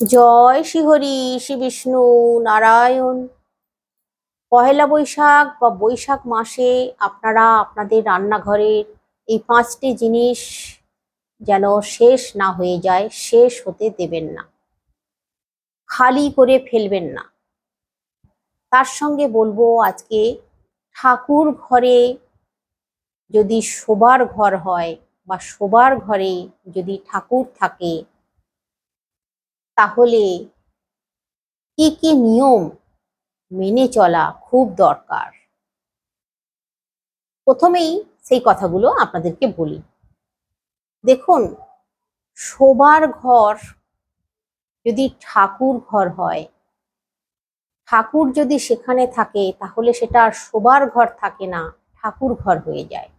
জয় শ্রীহরি শ্রী বিষ্ণু নারায়ণ। পহেলা বৈশাখ বা বৈশাখ মাসে আপনারা আপনাদের রান্নাঘরের এই পাঁচটি জিনিস যেন শেষ না হয়ে যায়, শেষ হতে দেবেন না। খালি করে ফেলবেন না। তার সঙ্গে বলব আজকে ঠাকুর ঘরে যদি শোবার ঘর হয় বা শোবার ঘরে যদি ঠাকুর থাকে তাহলে কি কি নিয়ম মেনে চলা খুব দরকার? প্রথমেই সেই কথাগুলো আপনাদেরকে বলি। দেখুন, শোবার ঘর যদি ঠাকুর ঘর হয়, ঠাকুর যদি সেখানে থাকে তাহলে সেটা আর শোবার ঘর থাকে না, ঠাকুর ঘর হয়ে যায়।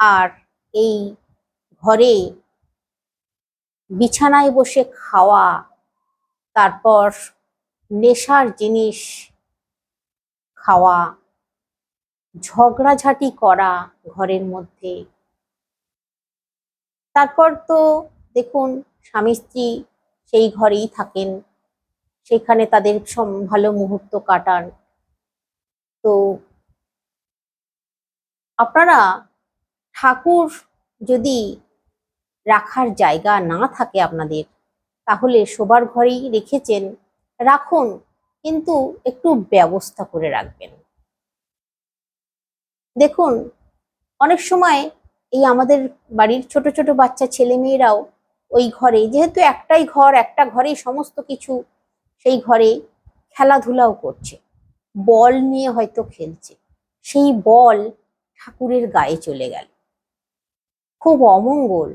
আর এই ঘরে বিছানায় বসে খাওয়া, তারপর নেশার জিনিস খাওয়া, ঝগড়াঝাটি করা ঘরের মধ্যে। তারপর তো দেখুন, স্বামী স্ত্রী সেই ঘরেই থাকেন, সেখানে তাদের ভালো মুহূর্ত কাটান। তো আপনারা ঠাকুর যদি রাখার জায়গা না থাকে আপনাদের, তাহলে শোবার ঘরেই রেখেছেন, রাখুন, কিন্তু একটু ব্যবস্থা করে রাখবেন। দেখুন, অনেক সময় এই আমাদের বাড়ির ছোট ছোট বাচ্চা ছেলে মেয়েরাও ওই ঘরে, যেহেতু একটাই ঘর, একটা ঘরে সমস্ত কিছু, সেই ঘরে খেলাধুলাও করছে। বল নিয়ে হয়তো খেলছে, সেই বল ঠাকুরের গায়ে চলে গেল। খুব অমঙ্গল।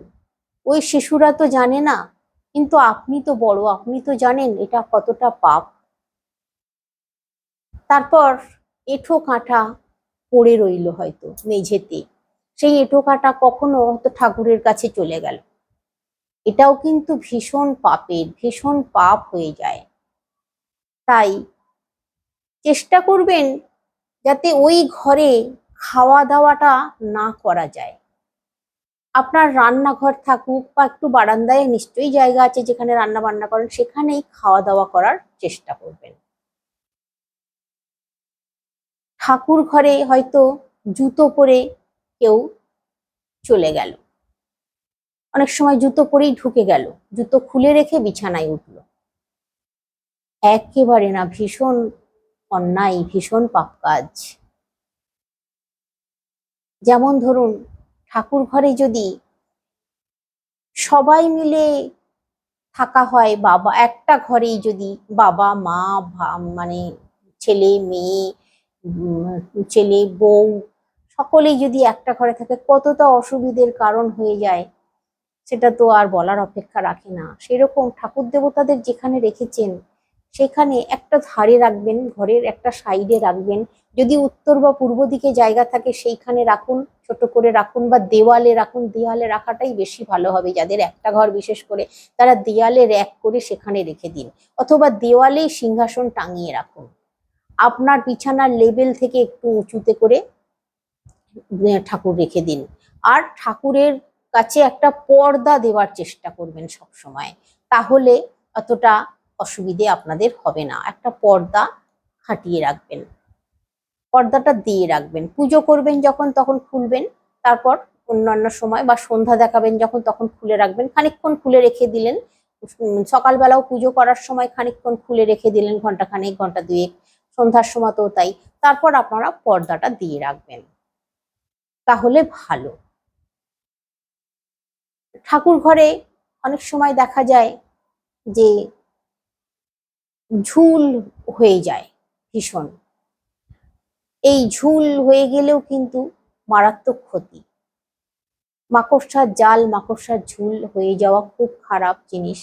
ওই শিশুরা তো জানে না, কিন্তু আপনি তো বড়, আপনি তো জানেন এটা কতটা পাপ। তারপর এঁঠো কাঁটা পড়ে রইল হয়তো মেঝেতে। সেই এঁঠো কাঁটা কখনো হয়তো ঠাকুরের কাছে চলে গেল। এটাও কিন্তু ভীষণ পাপের, ভীষণ পাপ হয়ে যায়। তাই চেষ্টা করবেন যাতে ওই ঘরে খাওয়া দাওয়াটা না করা যায়। আপনার রান্নাঘর থাকুক বা একটু বারান্দায় নিশ্চয়ই জায়গা আছে যেখানে রান্না বান্না করেন, সেখানেই খাওয়া দাওয়া করার চেষ্টা করবেন। ঠাকুর ঘরে হয়তো জুতো পরে কেউ চলে গেল। অনেক সময় জুতো পরেই ঢুকে গেল, জুতো খুলে রেখে বিছানায় উঠল। একেবারে না, ভীষণ অন্যায়, ভীষণ পাপ কাজ। যেমন ধরুন ঠাকুর ঘরে যদি সবাই মিলে থাকা হয়, বাবা, একটা ঘরেই যদি বাবা, মা মানে ছেলে, মেয়ে ছেলে, বউ সকলেই যদি একটা ঘরে থাকে, কতটা অসুবিধের কারণ হয়ে যায় সেটা তো আর বলার অপেক্ষা রাখে না। সেরকম ঠাকুর দেবতাদের যেখানে রেখেছেন, সেখানে একটা ধারে রাখবেন, ঘরের একটা সাইডে রাখবেন যদি উত্তর বা পূর্ব দিকে জায়গা থাকে, সেইখানে রাখুন, ছোট করে রাখুন বা দেওয়ালে রাখুন। দেওয়ালে রাখাটাই বেশি ভালো হবে, যাদের একটা ঘর বিশেষ করে, তারা দেওয়ালে র্যাক করে সেখানে রেখে দিন। অথবা দেওয়ালেই সিংহাসন টাঙিয়ে রাখুন। আপনার বিছানার লেভেল থেকে একটু উঁচুতে করে ঠাকুর রেখে দিন। আর ঠাকুরের কাছে একটা পর্দা দেওয়ার চেষ্টা করবেন সব সময় তাহলে অতটা অসুবিধে আপনাদের হবে না। একটা পর্দা খাটিয়ে রাখবেন। পর্দাটা দিয়ে রাখবেন। পুজো করবেন যখন তখন খুলবেন, তারপর অন্যান্য সময় বা সন্ধ্যা দেখাবেন যখন তখন খুলে রাখবেন। খানিকক্ষণ খুলে রেখে দিলেন সকালবেলাও পুজো করার সময় খানিকক্ষণ খুলে রেখে দিলেন ঘণ্টা খানেক ঘণ্টা দুয়েক সন্ধ্যার সময় তো তাই। তারপর আপনারা পর্দাটা দিয়ে রাখবেন। তাহলে ভালো। ঠাকুর ঘরে অনেক সময় দেখা যায় যে ঝুল হয়ে যায় ভীষণ। এই ঝুল হয়ে গেলেও কিন্তু মারাত্মক ক্ষতি। মাকড়সার জাল, মাকড়সার ঝুল হয়ে যাওয়া খুব খারাপ জিনিস।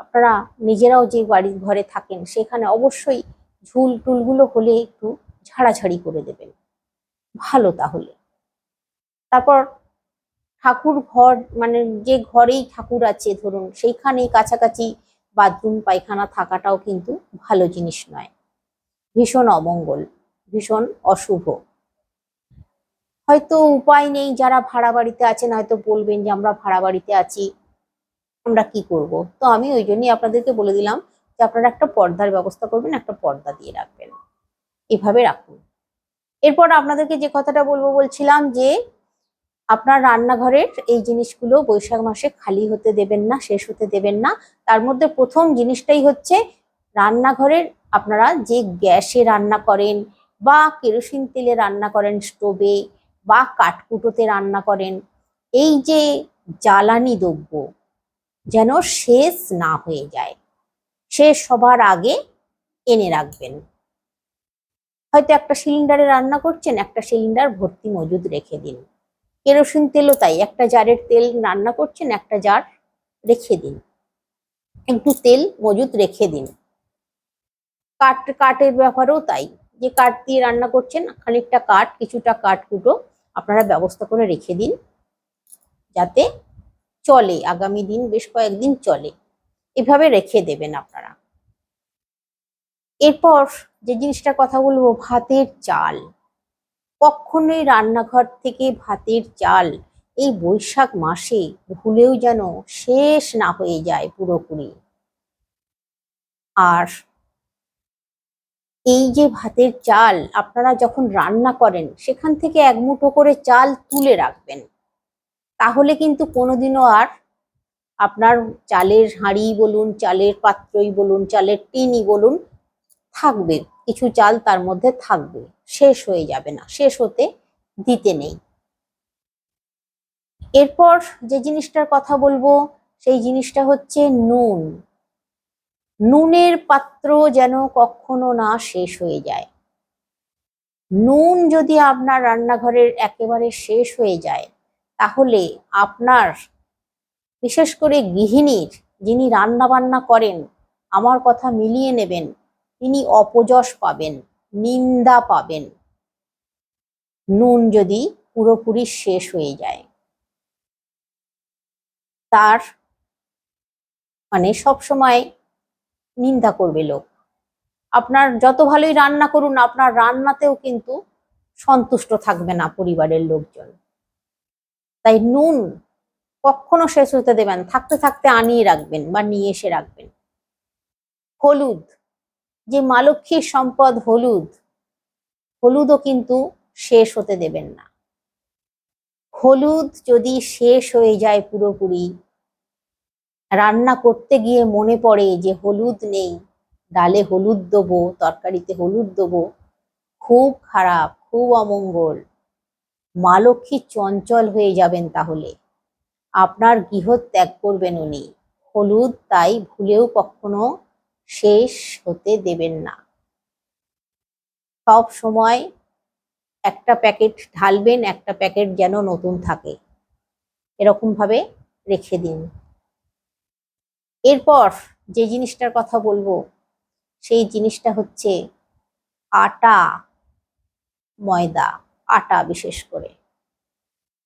আপনারা নিজেরাও যে বাড়ির ঘরে থাকেন, সেখানে অবশ্যই ঝুল টুলগুলো হলে একটু ঝাড়াঝাড়ি করে দেবেন। ভালো তাহলে। তারপর ঠাকুর ঘর মানে যে ঘরেই ঠাকুর আছে, ধরুন, সেইখানেই কাছাকাছি বাথরুম, পায়খানা থাকাটাও কিন্তু ভালো জিনিস নয়। ভীষণ অমঙ্গল। ভীষণ অশুভ। হয়তো উপায় নেই, যারা ভাড়া বাড়িতে আছেন, হয়তো বলবেন যে আমরা ভাড়া বাড়িতে আছি, আমরা কি করব? তো আমি ওই জন্যই আপনাদেরকে বলে দিলাম যে আপনারা একটা পর্দার ব্যবস্থা করবেন, একটা পর্দা দিয়ে রাখবেন। এভাবে রাখুন। এরপর আপনাদেরকে যে কথাটা বলব, বলছিলাম যে আপনার রান্নাঘরের এই জিনিসগুলো বৈশাখ মাসে খালি হতে দেবেন না, শেষ হতে দেবেন না। তার মধ্যে প্রথম জিনিসটাই হচ্ছে, রান্নাঘরের আপনারা যে গ্যাসে রান্না করেন বা কেরোসিন তেলে রান্না করেন স্টোভে বা কাঠকুটোতে রান্না করেন, এই যে জ্বালানি দ্রব্য যেন শেষ না হয়ে যায়, সে সবার আগে এনে রাখবেন। হয়তো একটা সিলিন্ডারে রান্না করছেন, একটা সিলিন্ডার ভর্তি মজুদ রেখে দিন। কেরোসিন তেলও তাই, একটা জারের তেল রান্না করছেন, একটা জার রেখে দিন। একটু তেল মজুদ রেখে দিন। কাঠ, কাঠের ব্যাপারেও তাই। যে কাঠ দিয়ে রান্না করছেন, খানিকটা কাঠ, কিছুটা কাঠ কুটো আপনারা ব্যবস্থা করে রেখে দিন। যাতে চলে, আগামী দিন বেশ কয়েকদিন চলে। এভাবে রেখে দেবেন আপনারা। এরপর যে জিনিসটার কথা বলব, ভাতের চাল। কখনোই রান্নাঘর থেকে ভাতের চাল এই বৈশাখ মাসে ভুলেও যেন শেষ না হয়ে যায় পুরোপুরি। আর এই যে ভাতের চাল আপনারা যখন রান্না করেন, সেখান থেকে এক মুঠো করে চাল তুলে রাখবেন। তাহলে কিন্তু কোনোদিনও আর আপনার চালের হাঁড়ি বলুন, চালের পাত্রই বলুন, চালের টিনই বলুন থাকবে। কিছু চাল তার মধ্যে থাকবে। শেষ হয়ে যাবে না। শেষ হতে দিতে নেই। এরপর যে জিনিসটার কথা বলব, সেই জিনিসটা হচ্ছে নুন। নুনের পাত্র যেন কখনো না শেষ হয়ে যায়। নুন যদি আপনার রান্নাঘরের একেবারে শেষ হয়ে যায়, তাহলে আপনার, বিশেষ করে গৃহিণীর যিনি রান্না বান্না করেন, আমার কথা মিলিয়ে নেবেন, তিনি অপযশ পাবেন, নিন্দা পাবেন। নুন যদি পুরোপুরি শেষ হয়ে যায়, তার মানে সব সময় নিন্দা করবে লোক। আপনার যত ভালোই রান্না করুন, আপনার রান্নাতেও কিন্তু সন্তুষ্ট থাকবে না পরিবারের লোকজন। তাই নুন কখনো শেষ হতে দেবেন, থাকতে থাকতে আনিয়ে রাখবেন বা নিয়ে এসে রাখবেন। হলুদ, যে মা লক্ষ্মীর সম্পদ হলুদ, হলুদও কিন্তু শেষ হতে দেবেন না। হলুদ যদি শেষ হয়ে যায় পুরোপুরি রান্না করতে গিয়ে মনে পড়ে যে হলুদ নেই, ডালে হলুদ দেবো, তরকারিতে হলুদ দেবো। খুব খারাপ, খুব অমঙ্গল। মা লক্ষ্মী চঞ্চল হয়ে যাবেন তাহলে। আপনার গৃহ ত্যাগ করবেন উনি। হলুদ তাই ভুলেও কখনো শেষ হতে দেবেন না। সব সময় একটা প্যাকেট ঢালবেন, একটা প্যাকেট যেন নতুন থাকে। এরকম ভাবে রেখে দিন। এরপর যে জিনিসটার কথা বলব, সেই জিনিসটা হচ্ছে আটা ময়দা, আটা বিশেষ করে।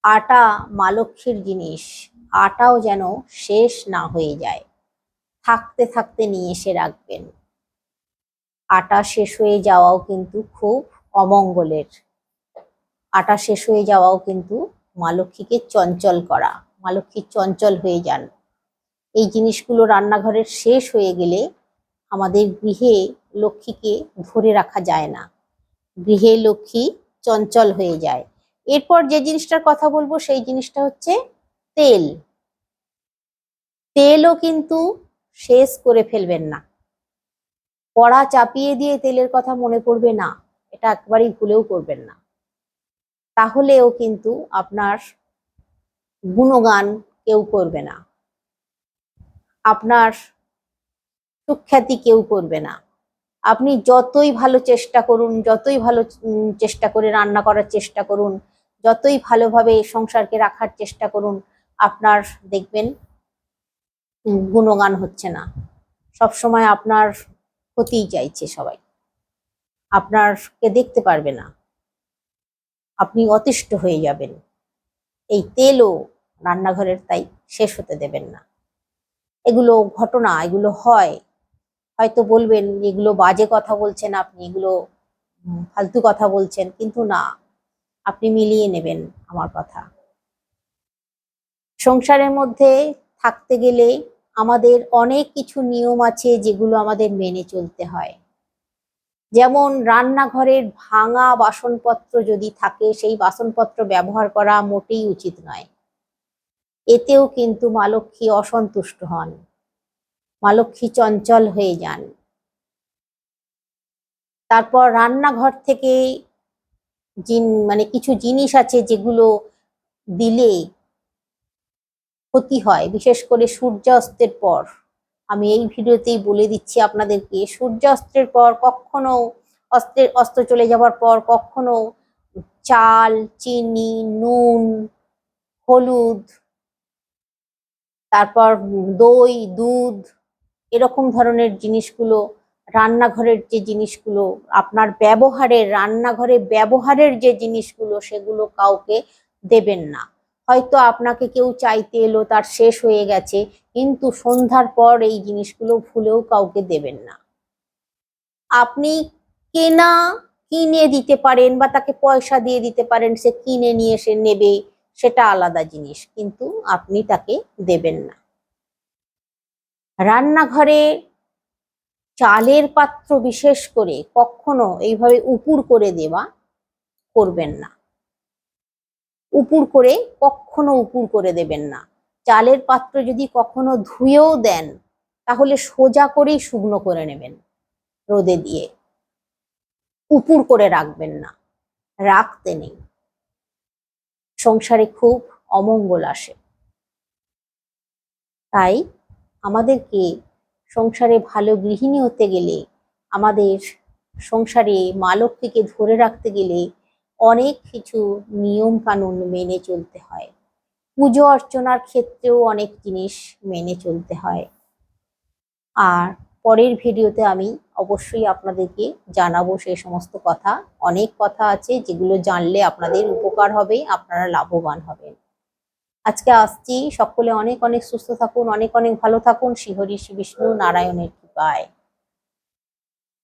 আটা মা লক্ষ্মীর জিনিস, আটাও যেন শেষ না হয়ে যায়। থাকতে থাকতে নিয়ে এসে রাখবেন। আটা শেষ হয়ে যাওয়াও কিন্তু খুব অমঙ্গলের। আটা শেষ হয়ে যাওয়াও কিন্তু মা লক্ষ্মীকে চঞ্চল করা। মা লক্ষ্মী চঞ্চল হয়ে যান। এই জিনিসগুলো রান্নাঘরের শেষ হয়ে গেলে আমাদের গৃহে লক্ষ্মীকে ধরে রাখা যায় না। গৃহে লক্ষ্মী চঞ্চল হয়ে যায়। এরপর যে জিনিসটার কথা বলব সেই জিনিসটা হচ্ছে তেল। তেলও কিন্তু শেষ করে ফেলবেন না। কড়া চাপিয়ে দিয়ে তেলের কথা মনে পড়বে না, এটা একবারেই ভুলেও করবেন না। তাহলেও কিন্তু আপনার গুণগান কেউ করবে না। আপনার সুখ্যাতি কেউ করবে না। আপনি যতই ভালো চেষ্টা করুন, যতই ভালো চেষ্টা করে রান্না করার চেষ্টা করুন, যতই ভালোভাবে সংসারকে রাখার চেষ্টা করুন, আপনার দেখবেন গুণগান হচ্ছে না। সব সময় আপনার ক্ষতিই চাইছে সবাই। আপনারকে দেখতে পারবে না। আপনি অতিষ্ঠ হয়ে যাবেন। এই তেলও রান্নাঘরের তাই শেষ হতে দেবেন না। এগুলো ঘটনা, এগুলো হয়। হয়তো বলবেন, এগুলো বাজে কথা বলছেন আপনি, এগুলো ফালতু কথা বলছেন। কিন্তু না, আপনি মিলিয়ে নেবেন আমার কথা। সংসারের মধ্যে থাকতে গেলে আমাদের অনেক কিছু নিয়ম আছে যেগুলো আমাদের মেনে চলতে হয়। যেমন রান্নাঘরের ভাঙা বাসনপত্র যদি থাকে, সেই বাসনপত্র ব্যবহার করা মোটেই উচিত নয়। এতেও কিন্তু মা লক্ষ্মী অসন্তুষ্ট হন। মা লক্ষ্মী চঞ্চল হয়ে যান। তারপর রান্নাঘর থেকে জিন মানে কিছু জিনিস আছে যেগুলো দিলে ক্ষতি হয়, বিশেষ করে সূর্যাস্তের পর। আমি এই ভিডিওতেই বলে দিচ্ছি আপনাদেরকে, সূর্যাস্তের পর কখনো অস্ত্রের অস্ত চলে যাওয়ার পর কখনো চাল, চিনি, নুন, হলুদ তারপর দই, দুধ, এরকম ধরনের জিনিসগুলো, রান্নাঘরের যে জিনিসগুলো, আপনার ব্যবহারের, রান্নাঘরে ব্যবহারের যে জিনিসগুলো, সেগুলো কাউকে দেবেন না। হয়তো আপনাকে কেউ চাইতে এলো, তার শেষ হয়ে গেছে, কিন্তু সন্ধ্যার পর এই জিনিসগুলো ভুলেও কাউকে দেবেন না। আপনি কেনা কিনে দিতে পারেন বা তাকে পয়সা দিয়ে দিতে পারেন, সে কিনে নিয়ে এসে নেবে। সেটা আলাদা জিনিস, কিন্তু আপনি তাকে দেবেন না। রান্নাঘরে চালের পাত্র বিশেষ করে কখনো এইভাবে উপুর করে দেওয়া করবেন না। উপুর করে কখনো উপুর করে দেবেন না। চালের পাত্র যদি কখনো ধুয়েও দেন, তাহলে সোজা করেই শুকনো করে নেবেন রোদে দিয়ে। উপুর করে রাখবেন না। রাখতে নেই। সংসারে খুব অমঙ্গল আসে। তাই আমাদেরকে সংসারে ভালো গৃহিণী হতে গেলে, আমাদের সংসারে মা লক্ষ্মীকে ধরে রাখতে গেলে অনেক কিছু নিয়ম কানুন মেনে চলতে হয়। পুজো অর্চনার ক্ষেত্রেও অনেক জিনিস মেনে চলতে হয়। আর পরের ভিডিওতে আমি অবশ্যই আপনাদেরকে জানাব সে সমস্ত কথা। অনেক কথা আছে যেগুলো জানলে আপনাদের উপকার হবে, আপনারা লাভবান হবেন। আজকে আসছি। সকলে অনেক অনেক সুস্থ থাকুন, অনেক অনেক ভালো থাকুন। শ্রীহরি শ্রী বিষ্ণু, নারায়ণের কৃপায়।